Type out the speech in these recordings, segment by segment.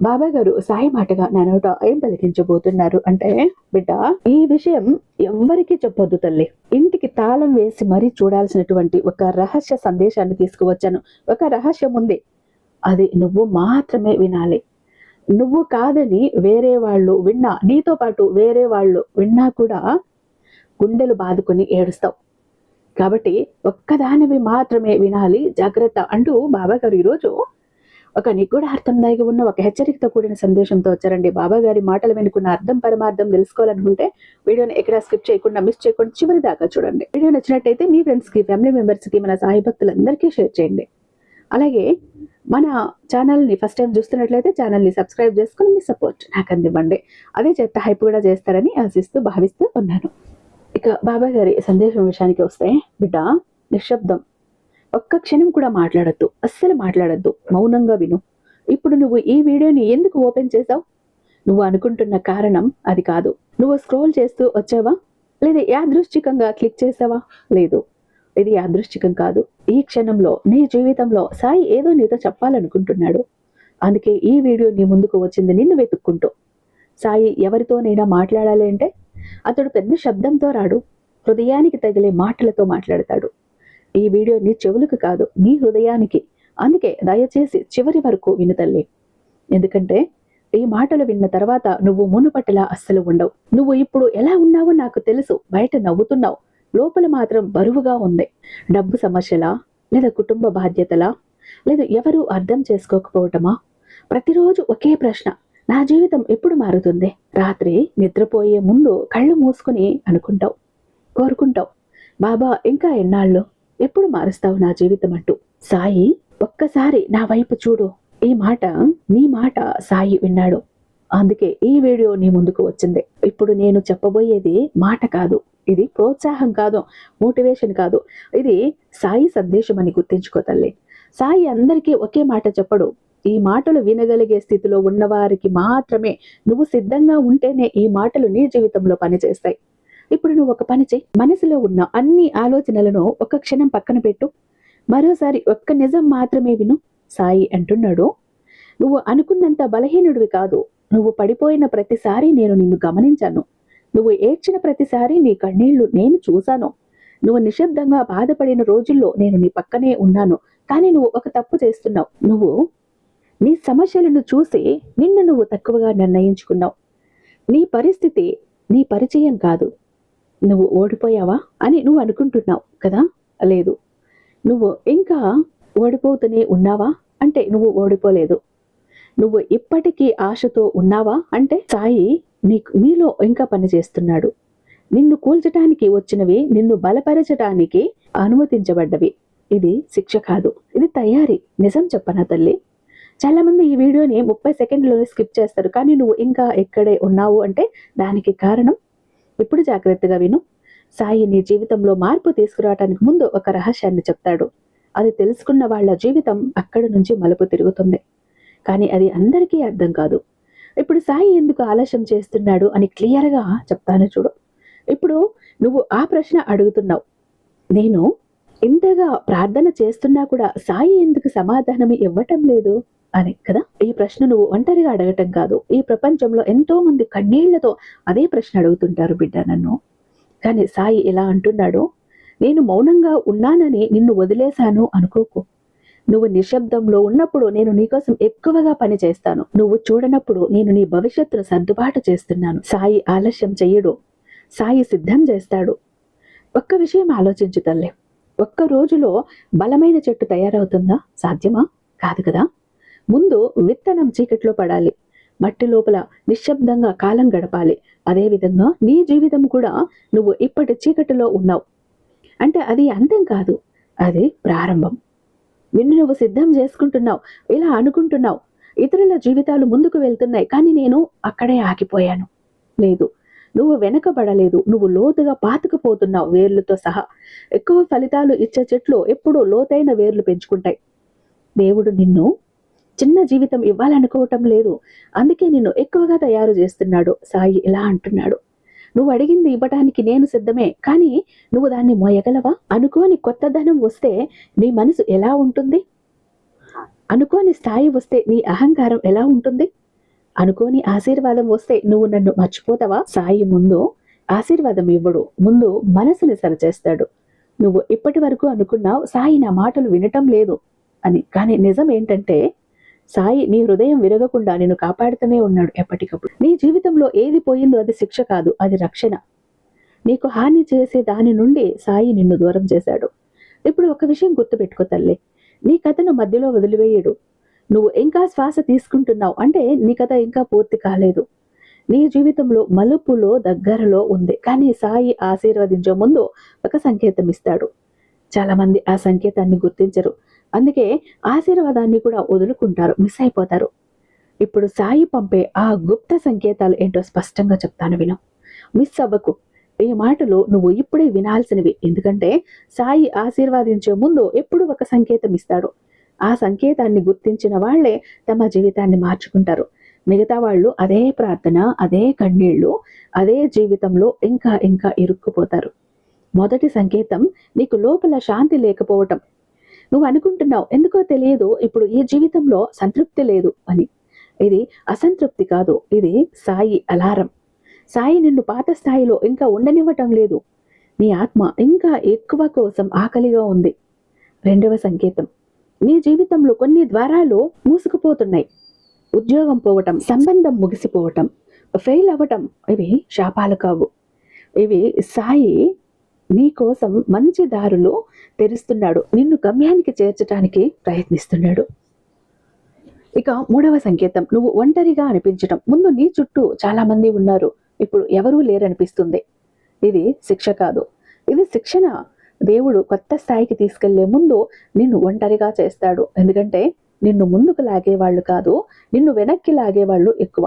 బాబా గారు సాయి మాటగా నా నోట ఏం పలికించబోతున్నారు అంటే బిడ్డ ఈ విషయం ఎవ్వరికీ చెప్పొద్దు తల్లి. ఇంటికి తాళం వేసి మరీ చూడాల్సినటువంటి ఒక రహస్య సందేశాన్ని తీసుకువచ్చాను. ఒక రహస్యం ఉంది. అది నువ్వు మాత్రమే వినాలి. నువ్వు కాదని వేరే వాళ్ళు విన్నా నీతో పాటు వేరే వాళ్ళు విన్నా కూడా గుండెలు బాదుకొని ఏడుస్తావు. కాబట్టి ఒక్కదానివి మాత్రమే వినాలి జాగ్రత్త అంటూ బాబా గారు ఈరోజు ఒక నిగూఢార్థం దాగి ఉన్న ఒక హెచ్చరికతో కూడిన సందేశంతో వచ్చారండి. బాబా గారి మాటలు వెనుకున్న అర్థం పరమార్థం తెలుసుకోవాలనుకుంటే వీడియోని ఎక్కడ స్కిప్ చేయకుండా మిస్ చేయకుండా చివరి దాకా చూడండి. వీడియో నచ్చినట్టయితే మీ ఫ్రెండ్స్కి ఫ్యామిలీ మెంబర్స్కి మన సాయి భక్తులందరికీ షేర్ చేయండి. అలాగే మన ఛానల్ని ఫస్ట్ టైం చూస్తున్నట్లయితే ఛానల్ని సబ్స్క్రైబ్ చేసుకుని మీ సపోర్ట్ నాకు అందివ్వండి. అదే చెత్త హైప్ కూడా చేస్తారని ఆశిస్తూ భావిస్తూ ఉన్నాను. ఇక బాబా గారి సందేశం విషయానికి వస్తే బిడ్డ నిశ్శబ్దం. ఒక్క క్షణం కూడా మాట్లాడద్దు అస్సలు మాట్లాడద్దు. మౌనంగా విను. ఇప్పుడు నువ్వు ఈ వీడియోని ఎందుకు ఓపెన్ చేసావు నువ్వు అనుకుంటున్న కారణం అది కాదు. నువ్వు స్క్రోల్ చేస్తూ వచ్చావా? లేదా యాదృశ్చికంగా క్లిక్ చేసావా లేదు. ఇది యాదృశ్చికం కాదు. ఈ క్షణంలో నీ జీవితంలో సాయి ఏదో నీతో చెప్పాలనుకుంటున్నాడు. అందుకే ఈ వీడియో నీ ముందుకు వచ్చింది నిన్ను వెతుక్కుంటూ. సాయి ఎవరితోనైనా మాట్లాడాలి అంటే అతడు పెద్ద శబ్దంతో రాడు. హృదయానికి తగిలే మాటలతో మాట్లాడతాడు. ఈ వీడియో నీ చెవులకు కాదు నీ హృదయానికి. అందుకే దయచేసి చివరి వరకు వినుతల్లి ఎందుకంటే ఈ మాటలు విన్న తర్వాత నువ్వు మునుపటిలా అస్సలు ఉండవు. నువ్వు ఇప్పుడు ఎలా ఉన్నావో నాకు తెలుసు. బయట నవ్వుతున్నావు. లోపల మాత్రం బరువుగా ఉంది. డబ్బు సమస్యలా? లేదా కుటుంబ బాధ్యతలా? లేదా ఎవరు అర్థం చేసుకోకపోవటమా? ప్రతిరోజు ఒకే ప్రశ్న. నా జీవితం ఎప్పుడు మారుతుంది? రాత్రి నిద్రపోయే ముందు కళ్ళు మూసుకుని అనుకుంటావు కోరుకుంటావు. బాబా ఇంకా ఎన్నాళ్ళు? ఎప్పుడు మారుస్తావు నా జీవితం అంటూ? సాయి ఒక్కసారి నా వైపు చూడు. ఈ మాట నీ మాట సాయి విన్నాడు. అందుకే ఈ వీడియో నీ ముందుకు వచ్చింది. ఇప్పుడు నేను చెప్పబోయేది మాట కాదు. ఇది ప్రోత్సాహం కాదు మోటివేషన్ కాదు. ఇది సాయి సందేశం అని గుర్తించుకో తల్లి. సాయి అందరికీ ఒకే మాట చెప్పడు. ఈ మాటలు వినగలిగే స్థితిలో ఉన్నవారికి మాత్రమే నువ్వు సిద్ధంగా ఉంటేనే ఈ మాటలు నీ జీవితంలో పనిచేస్తాయి. ఇప్పుడు నువ్వు ఒక పని చేయి మనసులో ఉన్న అన్ని ఆలోచనలను ఒక క్షణం పక్కన పెట్టు. మరోసారి ఒక్క నిజం మాత్రమే విను. సాయి అంటున్నాడు. నువ్వు అనుకున్నంత బలహీనుడివి కాదు. నువ్వు పడిపోయిన ప్రతిసారి నేను నిన్ను గమనించాను. నువ్వు ఏడ్చిన ప్రతిసారి నీ కన్నీళ్ళు నేను చూశాను. నువ్వు నిశ్శబ్దంగా బాధపడిన రోజుల్లో నేను నీ పక్కనే ఉన్నాను. కానీ నువ్వు ఒక తప్పు చేస్తున్నావు. నువ్వు నీ సమస్యలను చూసి నిన్ను నువ్వు తక్కువగా నిర్ణయించుకున్నావు. నీ పరిస్థితి నీ పరిచయం కాదు. నువ్వు ఓడిపోయావా అని నువ్వు అనుకుంటున్నావు కదా? లేదు. నువ్వు ఇంకా ఓడిపోతూనే ఉన్నావా? అంటే నువ్వు ఓడిపోలేదు. నువ్వు ఇప్పటికీ ఆశతో ఉన్నావా? అంటే సాయి నీకు నీలో ఇంకా పనిచేస్తున్నాడు. నిన్ను కూల్చటానికి వచ్చినవి నిన్ను బలపరచటానికి అనుమతించబడ్డవి. ఇది శిక్ష కాదు. ఇది తయారీ. నిజం చెప్పనా తల్లి? చాలా మంది ఈ వీడియోని ముప్పై సెకండ్లలో స్కిప్ చేస్తారు. కానీ నువ్వు ఇంకా ఎక్కడే ఉన్నావు అంటే దానికి కారణం ఇప్పుడు జాగ్రత్తగా విను. సాయి నీ జీవితంలో మార్పు తీసుకురావటానికి ముందు ఒక రహస్యాన్ని చెప్తాడు. అది తెలుసుకున్న వాళ్ళ జీవితం అక్కడి నుంచి మలుపు తిరుగుతుంది. కానీ అది అందరికీ అర్థం కాదు. ఇప్పుడు సాయి ఎందుకు ఆలస్యం చేస్తున్నాడు అని క్లియర్గా చెప్తాను చూడు. ఇప్పుడు నువ్వు ఆ ప్రశ్న అడుగుతున్నావు. నేను ఇంతగా ప్రార్థన చేస్తున్నా కూడా సాయి ఎందుకు సమాధానం ఇవ్వటం లేదు? అని కదా? ఈ ప్రశ్న నువ్వు ఒంటరిగా అడగటం కాదు. ఈ ప్రపంచంలో ఎంతో మంది కన్నీళ్ళతో అదే ప్రశ్న అడుగుతుంటారు బిడ్డ నన్ను. కానీ సాయి ఎలా అంటున్నాడు నేను మౌనంగా ఉన్నానని నిన్ను వదిలేశాను అనుకోకు. నువ్వు నిశ్శబ్దంలో ఉన్నప్పుడు నేను నీకోసం ఎక్కువగా పని చేస్తాను. నువ్వు చూడనప్పుడు నేను నీ భవిష్యత్తును సర్దుబాటు చేస్తున్నాను. సాయి ఆలస్యం చెయ్యడు. సాయి సిద్ధం చేస్తాడు. ఒక్క విషయం ఆలోచించు తల్లి. ఒక్క రోజులో బలమైన చెట్టు తయారవుతుందా? సాధ్యమా? కాదు కదా? ముందు విత్తనం చీకట్లో పడాలి. మట్టి లోపల నిశ్శబ్దంగా కాలం గడపాలి. అదేవిధంగా నీ జీవితం కూడా నువ్వు ఇప్పటి చీకటిలో ఉన్నావు. అంటే అది అంతం కాదు అది ప్రారంభం. నిన్ను నువ్వు సిద్ధం చేసుకుంటున్నావు ఇలా అనుకుంటున్నావు. ఇతరుల జీవితాలు ముందుకు వెళ్తున్నాయి కానీ నేను అక్కడే ఆగిపోయాను. లేదు నువ్వు వెనకబడలేదు నువ్వు లోతుగా పాతుకుపోతున్నావు వేర్లతో సహా. ఎక్కువ ఫలితాలు ఇచ్చే చెట్లు ఎప్పుడూ లోతైన వేర్లు పెంచుకుంటాయి. దేవుడు నిన్ను చిన్న జీవితం ఇవ్వాలనుకోవటం లేదు. అందుకే నిన్ను ఎక్కువగా తయారు చేస్తున్నాడు సాయి ఇలా అంటున్నాడు. నువ్వు అడిగింది ఇవ్వటానికి నేను సిద్ధమే కానీ నువ్వు దాన్ని మోయగలవా? అనుకోని కొత్త ధనం వస్తే నీ మనసు ఎలా ఉంటుంది? అనుకోని స్థాయి వస్తే నీ అహంకారం ఎలా ఉంటుంది? అనుకోని ఆశీర్వాదం వస్తే నువ్వు నన్ను మర్చిపోతావా? సాయి ముందు ఆశీర్వాదం ఇవ్వడు. ముందు మనసుని సరిచేస్తాడు. నువ్వు ఇప్పటి వరకు అనుకున్నావు సాయి నా మాటలు వినటం లేదు అని. కానీ నిజం ఏంటంటే సాయి నీ హృదయం విరగకుండా నేను కాపాడుతూనే ఉన్నాడు ఎప్పటికప్పుడు. నీ జీవితంలో ఏది పోయిందో అది శిక్ష కాదు అది రక్షణ. నీకు హాని చేసే దాని నుండి సాయి నిన్ను దూరం చేశాడు. ఇప్పుడు ఒక విషయం గుర్తుపెట్టుకో తల్లి. నీ కథను మధ్యలో వదిలివేయడు. నువ్వు ఇంకా శ్వాస తీసుకుంటున్నావు అంటే నీ కథ ఇంకా పూర్తి కాలేదు. నీ జీవితంలో మలుపులో దగ్గరలో ఉంది. కానీ సాయి ఆశీర్వదించే ముందు ఒక సంకేతం ఇస్తాడు. చాలా మంది ఆ సంకేతాన్ని గుర్తించరు. అందుకే ఆశీర్వాదాన్ని కూడా వదులుకుంటారు మిస్ అయిపోతారు. ఇప్పుడు సాయి పంపే ఆ గుప్త సంకేతాలు ఏంటో స్పష్టంగా చెప్తాను విను. మిస్ అవ్వకు. ఈ మాటలు నువ్వు ఇప్పుడే వినాల్సినవి. ఎందుకంటే సాయి ఆశీర్వాదించే ముందు ఎప్పుడు ఒక సంకేతం ఇస్తాడు. ఆ సంకేతాన్ని గుర్తించిన వాళ్ళే తమ జీవితాన్ని మార్చుకుంటారు. మిగతా వాళ్ళు అదే ప్రార్థన అదే కన్నీళ్ళు అదే జీవితంలో ఇంకా ఇంకా ఇరుక్కుపోతారు. మొదటి సంకేతం నీకు లోపల శాంతి లేకపోవటం. నువ్వు అనుకుంటున్నావు. ఎందుకో తెలియదు. ఇప్పుడు ఈ జీవితంలో సంతృప్తి లేదు అని. ఇది అసంతృప్తి కాదు. ఇది సాయి అలారం. సాయి నిన్ను పాత స్థాయిలో ఇంకా ఉండనివ్వటం లేదు. నీ ఆత్మ ఇంకా ఎక్కువ కోసం ఆకలిగా ఉంది. రెండవ సంకేతం. నీ జీవితంలో కొన్ని ద్వారాలు మూసుకుపోతున్నాయి. ఉద్యోగం పోవటం సంబంధం ముగిసిపోవటం ఫెయిల్ అవ్వటం ఇవి శాపాలు కావు. ఇవి సాయి నీకోసం మంచి దారులు తెరుస్తున్నాడు. నిన్ను గమ్యానికి చేర్చడానికి ప్రయత్నిస్తున్నాడు. ఇక మూడవ సంకేతం. నువ్వు ఒంటరిగా అనిపించటం. ముందు నీ చుట్టూ చాలా మంది ఉన్నారు. ఇప్పుడు ఎవరూ లేరనిపిస్తుంది. ఇది శిక్ష కాదు. ఇది శిక్షణ. దేవుడు కొత్త స్థాయికి తీసుకెళ్ళే ముందు నిన్ను ఒంటరిగా చేస్తాడు. ఎందుకంటే నిన్ను ముందుకు లాగేవాళ్ళు కాదు నిన్ను వెనక్కి లాగేవాళ్ళు ఎక్కువ.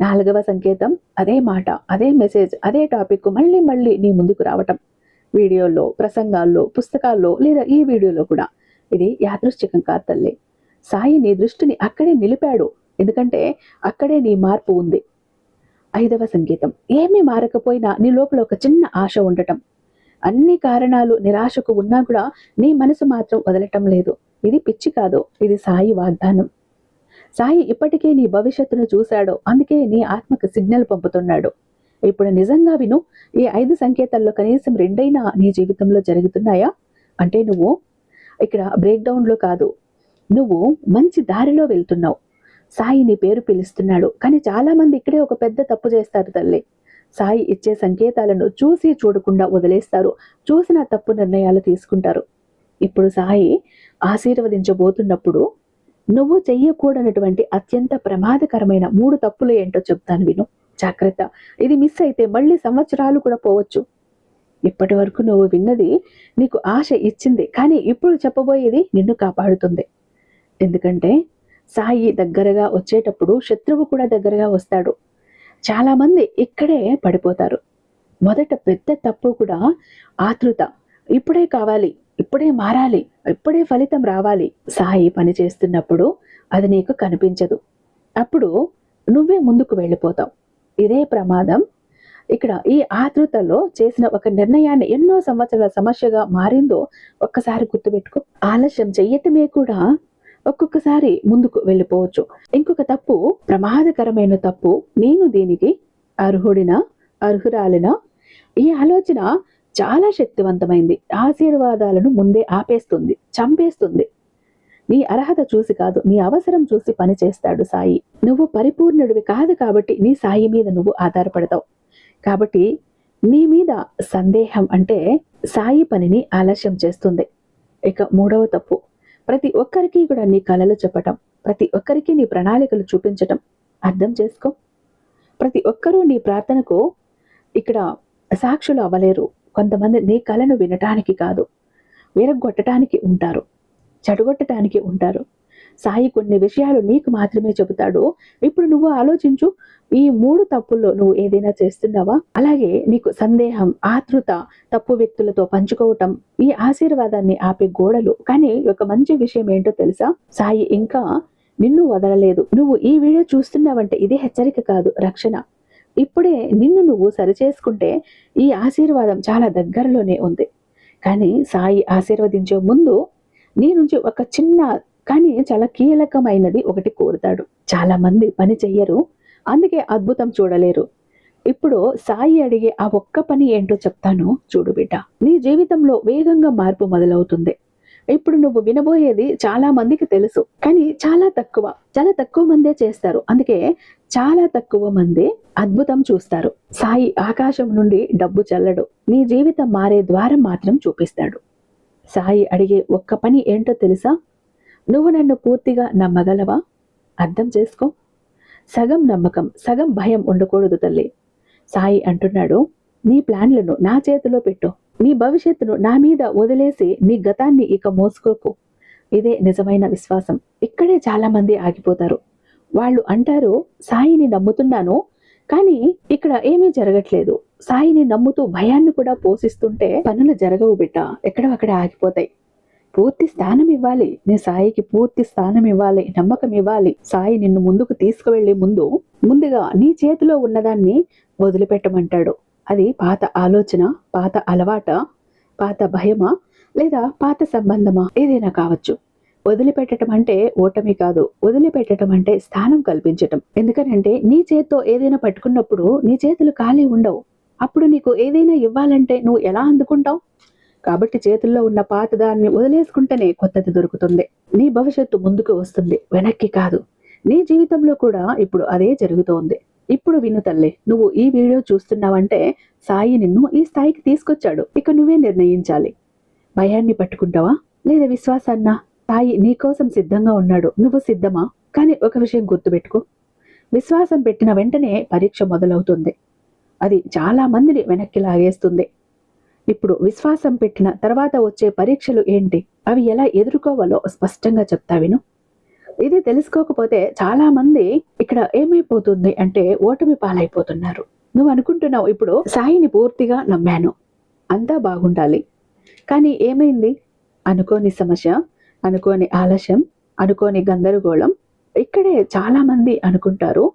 నాలుగవ సంకేతం. అదే మాట అదే మెసేజ్ అదే టాపిక్ మళ్ళీ మళ్ళీ నీ ముందుకు రావటం. వీడియోల్లో ప్రసంగాల్లో పుస్తకాల్లో లేదా ఈ వీడియోలో కూడా ఇది యాదృశ్చికం కాదు తల్లి. సాయి నీ దృష్టిని అక్కడే నిలిపాడు. ఎందుకంటే అక్కడే నీ మార్పు ఉంది. ఐదవ సంగీతం. ఏమీ మారకపోయినా నీ లోపల ఒక చిన్న ఆశ ఉండటం. అన్ని కారణాలు నిరాశకు ఉన్నా కూడా నీ మనసు మాత్రం వదలటం లేదు. ఇది పిచ్చి కాదు. ఇది సాయి వాగ్దానం. సాయి ఇప్పటికే నీ భవిష్యత్తును చూశాడు. అందుకే నీ ఆత్మకు సిగ్నల్ పంపుతున్నాడు. ఇప్పుడు నిజంగా విను ఈ ఐదు సంకేతాల్లో కనీసం రెండైనా నీ జీవితంలో జరుగుతున్నాయా? అంటే నువ్వు ఇక్కడ బ్రేక్ డౌన్లో కాదు నువ్వు మంచి దారిలో వెళ్తున్నావు. సాయి నీ పేరు పిలుస్తున్నాడు కానీ చాలామంది ఇక్కడే ఒక పెద్ద తప్పు చేస్తారు తల్లి. సాయి ఇచ్చే సంకేతాలను చూసి చూడకుండా వదిలేస్తారు చూసిన తప్పు నిర్ణయాలు తీసుకుంటారు. ఇప్పుడు సాయి ఆశీర్వదించబోతున్నప్పుడు నువ్వు చెయ్యకూడనటువంటి అత్యంత ప్రమాదకరమైన మూడు తప్పులు ఏంటో చెప్తాను విను. జాగ్రత్త. ఇది మిస్ అయితే మళ్ళీ సంవత్సరాలు కూడా పోవచ్చు. ఇప్పటి వరకు నువ్వు విన్నది నీకు ఆశ ఇచ్చింది. కానీ ఇప్పుడు చెప్పబోయేది నిన్ను కాపాడుతుంది. ఎందుకంటే సాయి దగ్గరగా వచ్చేటప్పుడు శత్రువు కూడా దగ్గరగా వస్తాడు. చాలామంది ఇక్కడే పడిపోతారు. మొదట పెద్ద తప్పు కూడా ఆతృత. ఇప్పుడే కావాలి ఇప్పుడే మారాలి ఇప్పుడే ఫలితం రావాలి. సాయి పని చేస్తున్నప్పుడు అది నీకు కనిపించదు. అప్పుడు నువ్వే ముందుకు వెళ్ళిపోతావు. ఇదే ప్రమాదం. ఇక్కడ ఈ ఆతృతలో చేసిన ఒక నిర్ణయాన్ని ఎన్నో సంవత్సరాల సమస్యగా మారిందో ఒక్కసారి గుర్తుపెట్టుకో. ఆలస్యం చెయ్యటమే కూడా ఒక్కొక్కసారి ముందుకు వెళ్ళిపోవచ్చు. ఇంకొక తప్పు ప్రమాదకరమైన తప్పు నేను దీనికి అర్హుడిన అర్హురాలిన? ఈ ఆలోచన చాలా శక్తివంతమైంది. ఆశీర్వాదాలను ముందే ఆపేస్తుంది చంపేస్తుంది. నీ అర్హత చూసి కాదు నీ అవసరం చూసి పని చేస్తాడు సాయి. నువ్వు పరిపూర్ణుడివి కాదు కాబట్టి నీ సాయి మీద నువ్వు ఆధారపడతావు. కాబట్టి నీ మీద సందేహం అంటే సాయి పనిని ఆలస్యం చేస్తుంది. ఇక మూడవ తప్పు. ప్రతి ఒక్కరికి కూడా నీ కళలు చెప్పటం ప్రతి ఒక్కరికి నీ ప్రణాళికలు చూపించటం అర్థం చేసుకో. ప్రతి ఒక్కరూ నీ ప్రార్థనకు ఇక్కడ సాక్షులు అవ్వలేరు. కొంతమంది నీ కళను వినటానికి కాదు విరగొట్టడానికి ఉంటారు. చెడగొట్టడానికి ఉంటారు. సాయి కొన్ని విషయాలు నీకు మాత్రమే చెబుతాడు. ఇప్పుడు నువ్వు ఆలోచించు ఈ మూడు తప్పుల్లో నువ్వు ఏదైనా చేస్తున్నావా? అలాగే నీకు సందేహం ఆతృత తప్పు వ్యక్తులతో పంచుకోవటం ఈ ఆశీర్వాదాన్ని ఆపే గోడలు. కానీ ఒక మంచి విషయం ఏంటో తెలుసా? సాయి ఇంకా నిన్ను వదలలేదు. నువ్వు ఈ వీడియో చూస్తున్నావంటే ఇది హెచ్చరిక కాదు రక్షణ. ఇప్పుడే నిన్ను నువ్వు సరిచేసుకుంటే ఈ ఆశీర్వాదం చాలా దగ్గరలోనే ఉంది. కానీ సాయి ఆశీర్వదించే ముందు నీ నుంచి ఒక చిన్న కానీ చాలా కీలకమైనది ఒకటి కోరుతాడు. చాలా మంది పని చెయ్యరు. అందుకే అద్భుతం చూడలేరు. ఇప్పుడు సాయి అడిగే ఆ ఒక్క పని ఏంటో చెప్తాను చూడు బిడ్డ. నీ జీవితంలో వేగంగా మార్పు మొదలవుతుంది. ఇప్పుడు నువ్వు వినబోయేది చాలా మందికి తెలుసు. కానీ చాలా తక్కువ చాలా తక్కువ మందే చేస్తారు. అందుకే చాలా తక్కువ మంది అద్భుతం చూస్తారు. సాయి ఆకాశం నుండి డబ్బు చల్లడు. నీ జీవితం మారే ద్వారం మాత్రం చూపిస్తాడు. సాయి అడిగే ఒక్క పని ఏంటో తెలుసా? నువ్వు నన్ను పూర్తిగా నమ్మగలవా? అర్థం చేసుకో. సగం నమ్మకం సగం భయం ఉండకూడదు తల్లి. సాయి అంటున్నాడు. నీ ప్లాన్లను నా చేతిలో పెట్టు. నీ భవిష్యత్తును నా మీద వదిలేసి నీ గతాన్ని ఇక మోసుకోకు. ఇదే నిజమైన విశ్వాసం. ఇక్కడే చాలా మంది ఆగిపోతారు. వాళ్ళు అంటారు సాయిని నమ్ముతున్నాను కానీ ఇక్కడ ఏమీ జరగట్లేదు. సాయిని నమ్ముతూ భయాన్ని కూడా పోషిస్తుంటే పనులు జరగవు బిడ్డ. ఎక్కడో అక్కడ ఆగిపోతాయి. పూర్తి స్థానం ఇవ్వాలి. నీ సాయికి పూర్తి స్థానం ఇవ్వాలి. నమ్మకం ఇవ్వాలి. సాయి నిన్ను ముందుకు తీసుకువెళ్ళే ముందు ముందుగా నీ చేతిలో ఉన్నదాన్ని వదిలిపెట్టమంటాడు. అది పాత ఆలోచన పాత అలవాట పాత భయమా లేదా పాత సంబంధమా? ఏదైనా కావచ్చు. వదిలిపెట్టడం అంటే ఓటమి కాదు. వదిలిపెట్టడం అంటే స్థానం కల్పించటం. ఎందుకనంటే నీ చేత్తో ఏదైనా పట్టుకున్నప్పుడు నీ చేతులు ఖాళీ ఉండవు. అప్పుడు నీకు ఏదైనా ఇవ్వాలంటే నువ్వు ఎలా అందుకుంటావు? కాబట్టి చేతుల్లో ఉన్న పాత దాన్ని వదిలేసుకుంటేనే కొత్తది దొరుకుతుంది. నీ భవిష్యత్తు ముందుకు వస్తుంది. వెనక్కి కాదు. నీ జీవితంలో కూడా ఇప్పుడు అదే జరుగుతోంది. ఇప్పుడు విను తల్లి నువ్వు ఈ వీడియో చూస్తున్నావంటే సాయి నిన్ను ఈ స్థాయికి తీసుకొచ్చాడు. ఇక నువ్వే నిర్ణయించాలి. భయాన్ని పట్టుకుంటావా? లేదా విశ్వాసాన్నా? సాయి నీకోసం సిద్ధంగా ఉన్నాడు. నువ్వు సిద్ధమా? కానీ ఒక విషయం గుర్తుపెట్టుకో. విశ్వాసం పెట్టిన వెంటనే పరీక్ష మొదలవుతుంది. అది చాలా మందిని వెనక్కి లాగేస్తుంది. ఇప్పుడు విశ్వాసం పెట్టిన తర్వాత వచ్చే పరీక్షలు ఏంటి? అవి ఎలా ఎదుర్కోవాలో స్పష్టంగా చెప్తా విను. ఇది తెలుసుకోకపోతే చాలా మంది ఇక్కడ ఏమైపోతుంది అంటే ఓటమి పాలైపోతున్నారు. నువ్వు అనుకుంటున్నావు ఇప్పుడు సాయిని పూర్తిగా నమ్మాను. అంతా బాగుండాలి. కానీ ఏమైంది? అనుకోని సమస్య అనుకోని ఆలస్యం అనుకోని గందరగోళం. ఇక్కడే చాలా మంది అనుకుంటారు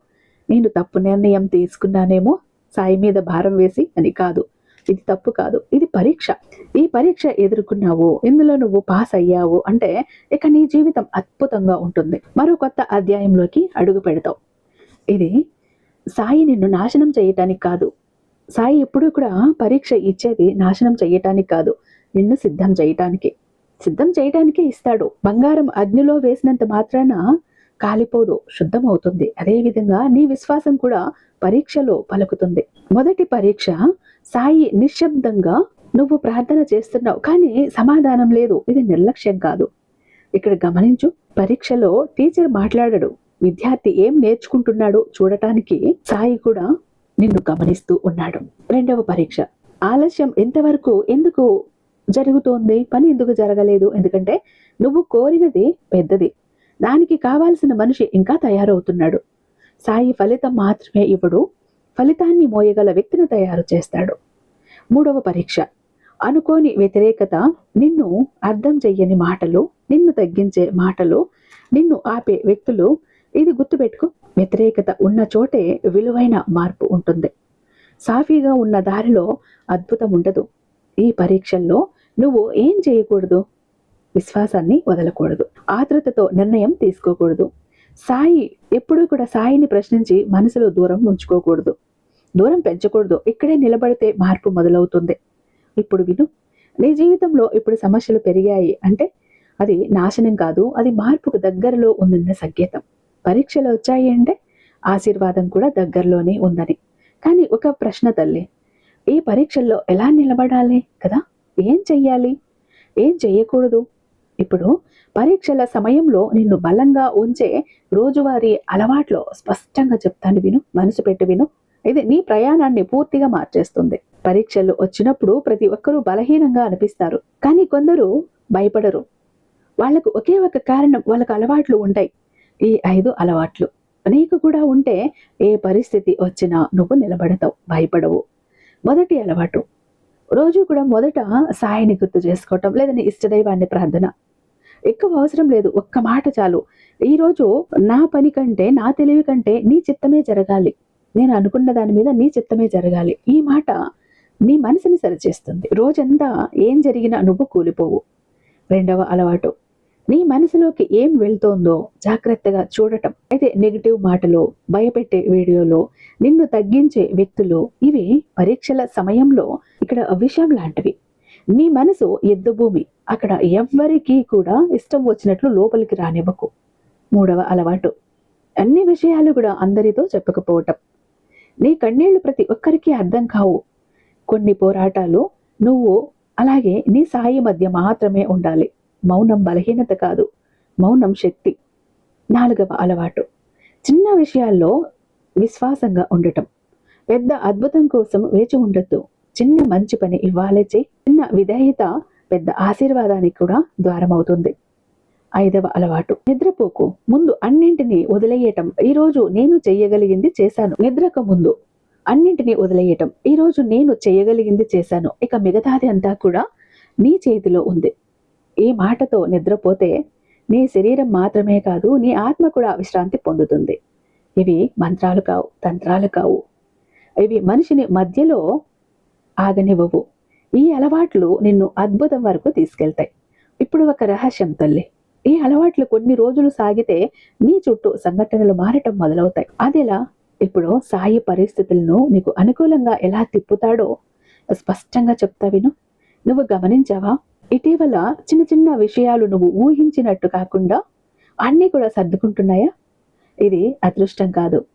నేను తప్పు నిర్ణయం తీసుకున్నానేమో సాయి మీద భారం వేసి అని కాదు. ఇది తప్పు కాదు. ఇది పరీక్ష. ఈ పరీక్ష ఎదుర్కొన్నావు ఇందులో నువ్వు పాస్ అయ్యావు అంటే ఇక నీ జీవితం అద్భుతంగా ఉంటుంది. మరో కొత్త అధ్యాయంలోకి అడుగు పెడతావు. ఇది సాయి నిన్ను నాశనం చేయటానికి కాదు. సాయి ఎప్పుడూ కూడా పరీక్ష ఇచ్చేది నాశనం చేయటానికి కాదు. నిన్ను సిద్ధం చేయటానికి. సిద్ధం చేయటానికే ఇస్తాడు. బంగారం అగ్నిలో వేసినంత మాత్రాన కాలిపోదు శుద్ధమవుతుంది. అదేవిధంగా నీ విశ్వాసం కూడా పరీక్షలో పలుకుతుంది. మొదటి పరీక్ష సాయి నిశ్శబ్దంగా నువ్వు ప్రార్థన చేస్తున్నావు కానీ సమాధానం లేదు. ఇది నిర్లక్ష్యం కాదు. ఇక్కడ గమనించు పరీక్షలో టీచర్ మాట్లాడడు. విద్యార్థి ఏం నేర్చుకుంటున్నాడో చూడటానికి సాయి కూడా నిన్ను గమనిస్తూ ఉన్నాడు. రెండవ పరీక్ష ఆలస్యం ఎంతవరకు ఎందుకు జరుగుతోంది? పని ఎందుకు జరగలేదు? ఎందుకంటే నువ్వు కోరినది పెద్దది. దానికి కావాల్సిన మనిషి ఇంకా తయారవుతున్నాడు. సాయి ఫలితం మాత్రమే ఇవ్వడు. ఫలితాన్ని మోయగల వ్యక్తిని తయారు చేస్తాడు. మూడవ పరీక్ష. అనుకోని వ్యతిరేకత నిన్ను అర్థం చెయ్యని మాటలు నిన్ను తగ్గించే మాటలు నిన్ను ఆపే వ్యక్తులు ఇది గుర్తుపెట్టుకో. వ్యతిరేకత ఉన్న చోటే విలువైన మార్పు ఉంటుంది. సాఫీగా ఉన్న దారిలో అద్భుతం ఉండదు. ఈ పరీక్షల్లో నువ్వు ఏం చేయకూడదు? విశ్వాసాన్ని వదలకూడదు. ఆతృతతో నిర్ణయం తీసుకోకూడదు. సాయి ఎప్పుడూ కూడా సాయిని ప్రశ్నించి మనసులో దూరం ఉంచుకోకూడదు. దూరం పెంచకూడదు. ఇక్కడే నిలబడితే మార్పు మొదలవుతుంది. ఇప్పుడు విను. నీ జీవితంలో ఇప్పుడు సమస్యలు పెరిగాయి అంటే అది నాశనం కాదు. అది మార్పుకు దగ్గరలో ఉందన్న సంకేతం. పరీక్షలు వచ్చాయి అంటే ఆశీర్వాదం కూడా దగ్గరలోనే ఉందని. కానీ ఒక ప్రశ్న తల్లి. ఈ పరీక్షల్లో ఎలా నిలబడాలి కదా? ఏం చెయ్యాలి? ఏం చెయ్యకూడదు? ఇప్పుడు పరీక్షల సమయంలో నిన్ను బలంగా ఉంచే రోజువారీ అలవాట్లో స్పష్టంగా చెప్తాను విను మనసు పెట్టి విను. ఇది నీ ప్రయాణాన్ని పూర్తిగా మార్చేస్తుంది. పరీక్షలు వచ్చినప్పుడు ప్రతి ఒక్కరూ బలహీనంగా అనిపిస్తారు కానీ కొందరు భయపడరు. వాళ్ళకు ఒకే ఒక కారణం వాళ్ళకు అలవాట్లు ఉంటాయి. ఈ ఐదు అలవాట్లు నీకు కూడా ఉంటే ఏ పరిస్థితి వచ్చినా నువ్వు నిలబడతావు భయపడవు. మొదటి అలవాటు. రోజు కూడా మొదట సాయిని గుర్తు చేసుకోవటం లేదా నీ ఇష్టదైవాన్ని ప్రార్థన. ఎక్కువ అవసరం లేదు. ఒక్క మాట చాలు. ఈరోజు నా పని కంటే నా తెలివి కంటే నీ చిత్తమే జరగాలి. నేను అనుకున్న దాని మీద నీ చిత్తమే జరగాలి. ఈ మాట నీ మనసుని సరిచేస్తుంది. రోజంతా ఏం జరిగినా నువ్వు కూలిపోవు. రెండవ అలవాటు. నీ మనసులోకి ఏం వెళ్తోందో జాగ్రత్తగా చూడటం. అయితే నెగిటివ్ మాటలు భయపెట్టే వీడియోలో నిన్ను తగ్గించే వ్యక్తులు ఇవి పరీక్షల సమయంలో ఇక్కడ విషయం లాంటివి. నీ మనసు ఎద్దుభూమి అక్కడ ఎవ్వరికీ కూడా ఇష్టం వచ్చినట్లు లోపలికి రానివ్వకు. మూడవ అలవాటు. అన్ని విషయాలు కూడా అందరితో చెప్పకపోవటం. నీ కన్నీళ్ళు ప్రతి ఒక్కరికి అర్థం కావు. కొన్ని పోరాటాలు నువ్వు అలాగే నీ సాయి మధ్య మాత్రమే ఉండాలి. మౌనం బలహీనత కాదు. మౌనం శక్తి. నాలుగవ అలవాటు. చిన్న విషయాల్లో విశ్వాసంగా ఉండటం. పెద్ద అద్భుతం కోసం వేచి ఉండొద్దు. చిన్న మంచి పని ఇవ్వాలే చిన్న విధేయత పెద్ద ఆశీర్వాదానికి కూడా ద్వారమవుతుంది. ఐదవ అలవాటు. నిద్రపోకు. ముందు అన్నింటినీ వదిలేయటం. ఈ రోజు నేను చెయ్యగలిగింది చేశాను. నిద్రకు ముందు అన్నింటినీ వదిలేయటం. ఈ రోజు నేను చేయగలిగింది చేశాను. ఇక మిగతాది అంతా కూడా నీ చేతిలో ఉంది. ఈ మాటతో నిద్రపోతే నీ శరీరం మాత్రమే కాదు నీ ఆత్మ కూడా విశ్రాంతి పొందుతుంది. ఇవి మంత్రాలు కావు తంత్రాలు కావు. ఇవి మనిషిని మధ్యలో ఆగనివ్వవు. ఈ అలవాట్లు నిన్ను అద్భుతం వరకు తీసుకెళ్తాయి. ఇప్పుడు ఒక రహస్యం తల్లి. ఈ అలవాట్లు కొన్ని రోజులు సాగితే నీ చుట్టూ సంఘటనలు మారటం మొదలవుతాయి. అదేలా? ఇప్పుడు సాయి పరిస్థితులను నీకు అనుకూలంగా ఎలా తిప్పుతాడో స్పష్టంగా చెప్తా విను. నువ్వు గమనించావా? ఇటీవల చిన్న చిన్న విషయాలు నువ్వు ఊహించినట్టు కాకుండా అన్నీ కూడా సర్దుకుంటున్నాయా? ఇది అదృష్టం కాదు.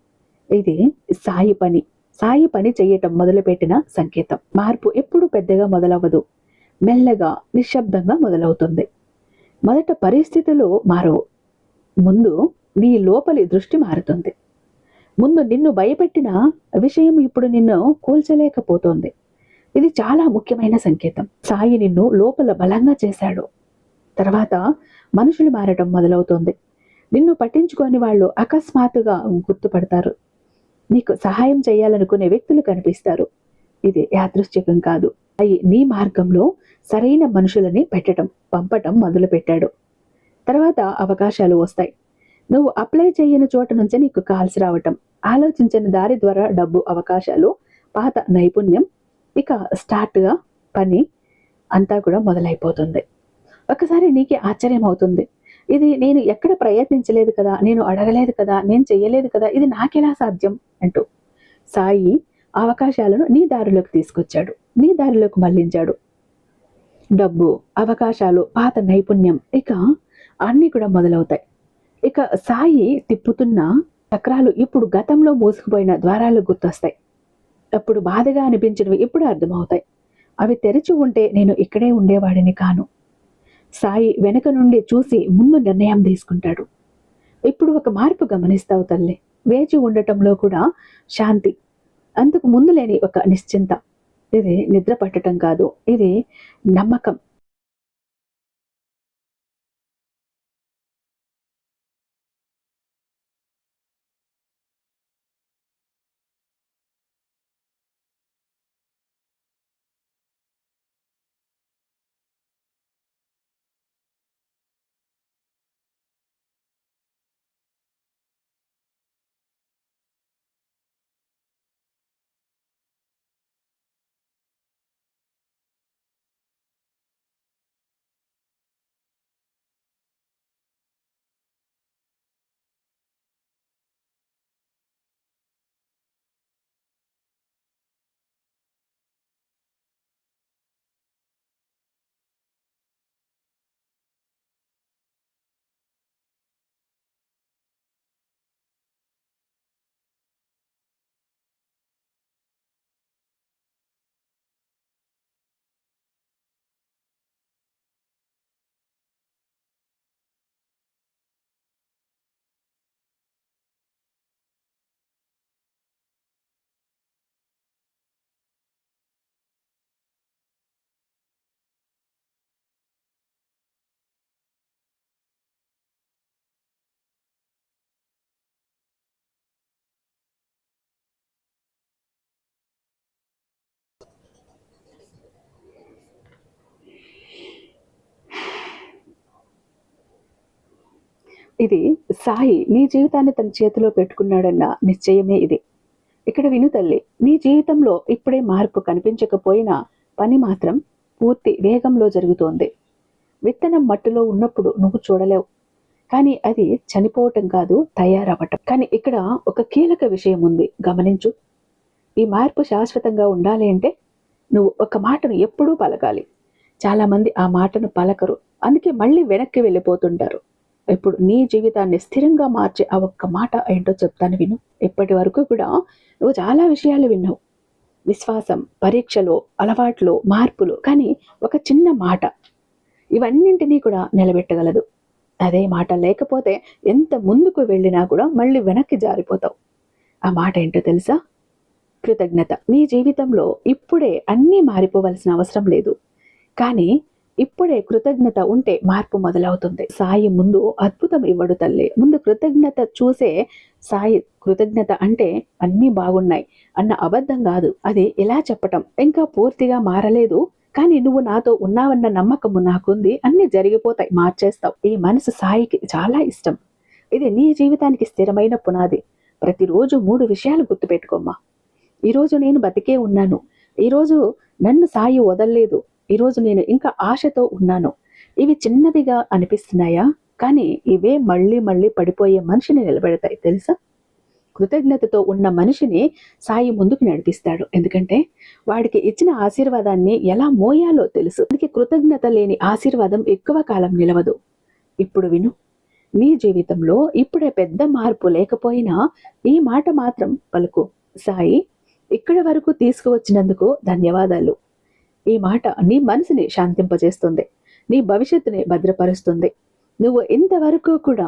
ఇది సాయి పని. సాయి పని చేయటం మొదలుపెట్టిన సంకేతం. మార్పు ఎప్పుడు పెద్దగా మొదలవ్వదు. మెల్లగా నిశ్శబ్దంగా మొదలవుతుంది. మొదట పరిస్థితులు మారవు. ముందు నీ లోపలి దృష్టి మారుతుంది. ముందు నిన్ను భయపెట్టిన విషయం ఇప్పుడు నిన్ను కూల్చలేకపోతోంది. ఇది చాలా ముఖ్యమైన సంకేతం. సాయి నిన్ను లోపల బలంగా చేశాడు. తర్వాత మనుషులు మారటం మొదలవుతోంది. నిన్ను పట్టించుకొని వాళ్ళు అకస్మాత్తుగా గుర్తుపడతారు. నీకు సహాయం చేయాలనుకునే వ్యక్తులు కనిపిస్తారు. ఇది యాదృశ్చికం కాదు. అయి నీ మార్గంలో సరైన మనుషులని పెట్టడం పంపటం మొదలుపెట్టాడు. తర్వాత అవకాశాలు వస్తాయి. నువ్వు అప్లై చేయని చోట నుంచి నీకు కాల్స్ రావటం ఆలోచించిన దారి ద్వారా డబ్బు అవకాశాలు పాత నైపుణ్యం ఇక స్టార్ట్గా పని అంతా కూడా మొదలైపోతుంది. ఒకసారి నీకే ఆశ్చర్యం అవుతుంది ఇది నేను ఎక్కడ ప్రయత్నించలేదు కదా నేను అడగలేదు కదా నేను చెయ్యలేదు కదా ఇది నాకెలా సాధ్యం? అంటూ సాయి అవకాశాలను నీ దారిలోకి తీసుకొచ్చాడు. నీ దారిలోకి మళ్ళించాడు డబ్బు అవకాశాలు పాత నైపుణ్యం ఇక అన్నీ కూడా మొదలవుతాయి. ఇక సాయి తిప్పుతున్న చక్రాలు ఇప్పుడు గతంలో మూసుకుపోయిన ద్వారాలు గుర్తొస్తాయి. అప్పుడు బాధగా అనిపించినవి ఇప్పుడు అర్థమవుతాయి. అవి తెరిచి ఉంటే నేను ఇక్కడే ఉండేవాడిని కాను. సాయి వెనక నుండి చూసి ముందు నిర్ణయం తీసుకుంటాడు. ఇప్పుడు ఒక మార్పు గమనిస్తావు తల్లి. వేచి ఉండటంలో కూడా శాంతి. అంతకు ముందు లేని ఒక నిశ్చింత. ఇది నిద్ర పట్టడం కాదు. ఇది నమ్మకం. ఇది సాయి నీ జీవితాన్ని తన చేతిలో పెట్టుకున్నాడన్న నిశ్చయమే ఇది. ఇక్కడ విను తల్లి నీ జీవితంలో ఇప్పుడే మార్పు కనిపించకపోయినా పని మాత్రం పూర్తి వేగంలో జరుగుతోంది. విత్తనం మట్టిలో ఉన్నప్పుడు నువ్వు చూడలేవు. కానీ అది చనిపోవటం కాదు తయారవ్వటం. కానీ ఇక్కడ ఒక కీలక విషయం ఉంది గమనించు. ఈ మార్పు శాశ్వతంగా ఉండాలి అంటే నువ్వు ఒక మాటను ఎప్పుడూ పలకాలి. చాలామంది ఆ మాటను పలకరు అందుకే మళ్ళీ వెనక్కి వెళ్ళిపోతుంటారు. ఇప్పుడు నీ జీవితాన్ని స్థిరంగా మార్చే ఆ ఒక్క మాట ఏంటో చెప్తాను విను. ఇప్పటి వరకు కూడా నువ్వు చాలా విషయాలు విన్నావు. విశ్వాసం పరీక్షలు అలవాట్లు మార్పులు కానీ ఒక చిన్న మాట ఇవన్నింటినీ కూడా నిలబెట్టగలదు. అదే మాట లేకపోతే ఎంత ముందుకు వెళ్ళినా కూడా మళ్ళీ వెనక్కి జారిపోతావు. ఆ మాట ఏంటో తెలుసా? కృతజ్ఞత. నీ జీవితంలో ఇప్పుడే అన్నీ మారిపోవలసిన అవసరం లేదు. కానీ ఇప్పుడే కృతజ్ఞత ఉంటే మార్పు మొదలవుతుంది. సాయి ముందు అద్భుతం ఇవ్వడు తల్లి. ముందు కృతజ్ఞత చూసే సాయి కృతజ్ఞత అంటే అన్నీ బాగున్నాయి అన్న అబద్ధం కాదు. అది ఎలా చెప్పటం? ఇంకా పూర్తిగా మారలేదు. కానీ నువ్వు నాతో ఉన్నావన్న నమ్మకము నాకుంది. అన్ని జరిగిపోతాయి. మార్చేస్తావు. ఈ మనసు సాయికి చాలా ఇష్టం. ఇది నీ జీవితానికి స్థిరమైన పునాది ప్రతిరోజు మూడు విషయాలు గుర్తుపెట్టుకోమ్మా. ఈరోజు నేను బతికే ఉన్నాను. ఈరోజు నన్ను సాయి వదల్లేదు. ఈరోజు నేను ఇంకా ఆశతో ఉన్నాను. ఇవి చిన్నవిగా అనిపిస్తున్నాయా? కానీ ఇవే మళ్ళీ మళ్ళీ పడిపోయే మనిషిని నిలబెడతాయి తెలుసా? కృతజ్ఞతతో ఉన్న మనిషిని సాయి ముందుకు నడిపిస్తాడు. ఎందుకంటే వాడికి ఇచ్చిన ఆశీర్వాదాన్ని ఎలా మోయాలో తెలుసు. అందుకే కృతజ్ఞత లేని ఆశీర్వాదం ఎక్కువ కాలం నిలవదు. ఇప్పుడు విను నీ జీవితంలో ఇప్పుడే పెద్ద మార్పు లేకపోయినా ఈ మాట మాత్రం పలుకు. సాయి ఇక్కడి వరకు తీసుకువచ్చినందుకు ధన్యవాదాలు. ఈ మాట నీ మనసుని శాంతింపజేస్తుంది. నీ భవిష్యత్తుని భద్రపరుస్తుంది. నువ్వు ఇంతవరకు కూడా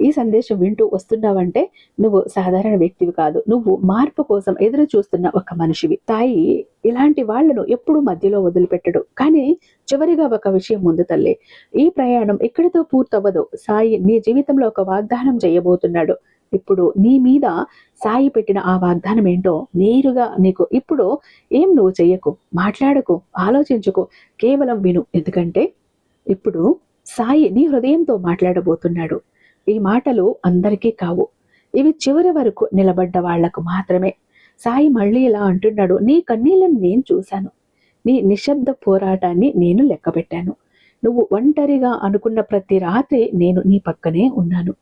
ఈ సందేశం వింటూ వస్తున్నావంటే నువ్వు సాధారణ వ్యక్తివి కాదు. నువ్వు మార్పు కోసం ఎదురు చూస్తున్న ఒక మనిషివి. తాయి ఇలాంటి వాళ్ళను ఎప్పుడూ మధ్యలో వదిలిపెట్టడు. కానీ చివరిగా ఒక విషయం ముందు తల్లి. ఈ ప్రయాణం ఇక్కడితో పూర్తవ్వదు. సాయి నీ జీవితంలో ఒక వాగ్దానం చేయబోతున్నాడు. ఇప్పుడు నీ మీద సాయి పెట్టిన ఆ వాగ్దానం ఏంటో నేరుగా నీకు ఇప్పుడు ఏం నువ్వు చెయ్యకు మాట్లాడకు ఆలోచించుకో కేవలం విను. ఎందుకంటే ఇప్పుడు సాయి నీ హృదయంతో మాట్లాడబోతున్నాడు. ఈ మాటలు అందరికీ కావు. ఇవి చివరి వరకు నిలబడ్డ వాళ్ళకు మాత్రమే. సాయి మళ్ళీ ఇలా అంటున్నాడు నీ కన్నీళ్ళను నేను చూశాను. నీ నిశ్శబ్ద పోరాటాన్ని నేను లెక్కపెట్టాను. నువ్వు ఒంటరిగా అనుకున్న ప్రతి రాత్రి నేను నీ పక్కనే ఉన్నాను.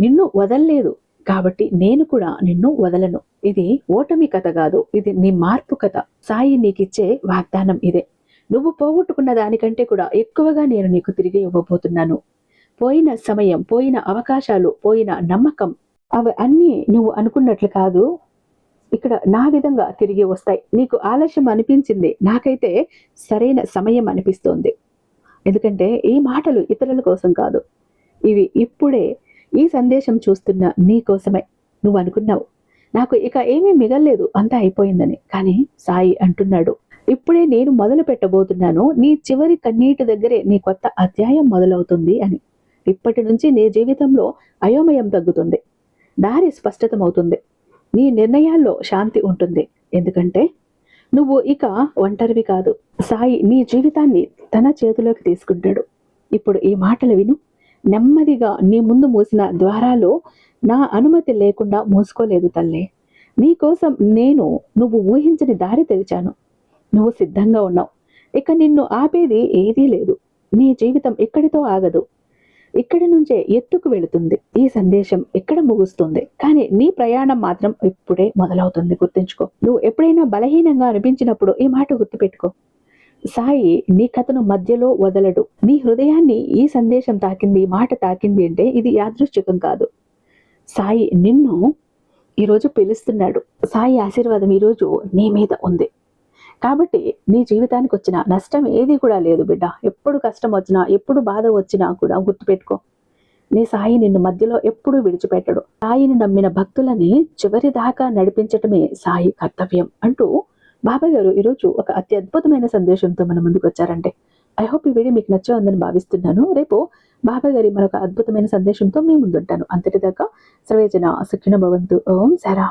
నిన్ను వదల్లేదు. కాబట్టి నేను కూడా నిన్ను వదలను. ఇది ఓటమి కథ కాదు. ఇది నీ మార్పు కథ. సాయి నీకిచ్చే వాగ్దానం ఇదే. నువ్వు పోగొట్టుకున్న దానికంటే కూడా ఎక్కువగా నేను నీకు తిరిగి ఇవ్వబోతున్నాను. పోయిన సమయం పోయిన అవకాశాలు పోయిన నమ్మకం అవి అన్నీ నువ్వు అనుకున్నట్లు కాదు. ఇక్కడ నా విధంగా తిరిగి వస్తాయి. నీకు ఆలస్యం అనిపించింది. నాకైతే సరైన సమయం అనిపిస్తోంది. ఎందుకంటే ఈ మాటలు ఇతరుల కోసం కాదు. ఇవి ఇప్పుడే ఈ సందేశం చూస్తున్న నీ కోసమే నువ్వు అనుకున్నావు నాకు ఇక ఏమీ మిగల్లేదు. అంతా అయిపోయిందని. కానీ సాయి అంటున్నాడు. ఇప్పుడే నేను మొదలు పెట్టబోతున్నాను. నీ చివరి కన్నీటి దగ్గరే నీ కొత్త అధ్యాయం మొదలవుతుంది అని. ఇప్పటి నుంచి నీ జీవితంలో అయోమయం తగ్గుతుంది. దారి స్పష్టతమవుతుంది. నీ నిర్ణయాల్లో శాంతి ఉంటుంది. ఎందుకంటే నువ్వు ఇక ఒంటరివి కాదు. సాయి నీ జీవితాన్ని తన చేతిలోకి తీసుకుంటాడు ఇప్పుడు ఈ మాటలు విను. నెమ్మదిగా నీ ముందు మూసిన ద్వారాలు నా అనుమతి లేకుండా మూసుకోలేదు తల్లి. నీకోసం నేను నువ్వు ఊహించని దారి తెరిచాను. నువ్వు సిద్ధంగా ఉన్నావు. ఇక నిన్ను ఆపేది ఏదీ లేదు. నీ జీవితం ఇక్కడితో ఆగదు. ఇక్కడి నుంచే ఎత్తుకు వెళుతుంది. ఈ సందేశం ఎక్కడ ముగుస్తుంది? కానీ నీ ప్రయాణం మాత్రం ఇప్పుడే మొదలవుతుంది. గుర్తుంచుకో. నువ్వు ఎప్పుడైనా బలహీనంగా అనిపించినప్పుడు ఈ మాట గుర్తుపెట్టుకో. సాయి నీ కథను మధ్యలో వదలడు. నీ హృదయాన్ని ఈ సందేశం తాకింది ఈ మాట తాకింది అంటే ఇది యాదృశ్చికం కాదు. సాయి నిన్ను ఈరోజు పిలుస్తున్నాడు. సాయి ఆశీర్వాదం ఈరోజు నీ మీద ఉంది. కాబట్టి నీ జీవితానికి వచ్చిన నష్టం ఏది కూడా లేదు బిడ్డ. ఎప్పుడు కష్టం వచ్చినా ఎప్పుడు బాధ వచ్చినా కూడా గుర్తుపెట్టుకో. నీ సాయి నిన్ను మధ్యలో ఎప్పుడూ విడిచిపెట్టడు. సాయిని నమ్మిన భక్తులని చివరి దాకా నడిపించటమే సాయి కర్తవ్యం అంటూ బాబాయ్ గారు ఈరోజు ఒక అత్యద్భుతమైన సందేశంతో మన ముందుకు వచ్చారంటే ఐ హోప్ ఈ వీడియో మీకు నచ్చే ఉందని భావిస్తున్నాను. రేపు బాబాయ్ గారి మరొక అద్భుతమైన సందేశంతో మీ ముందుంటాను. అంతటిదాకా సర్వేజన శిక్షణ భవంతు. ఓం సరా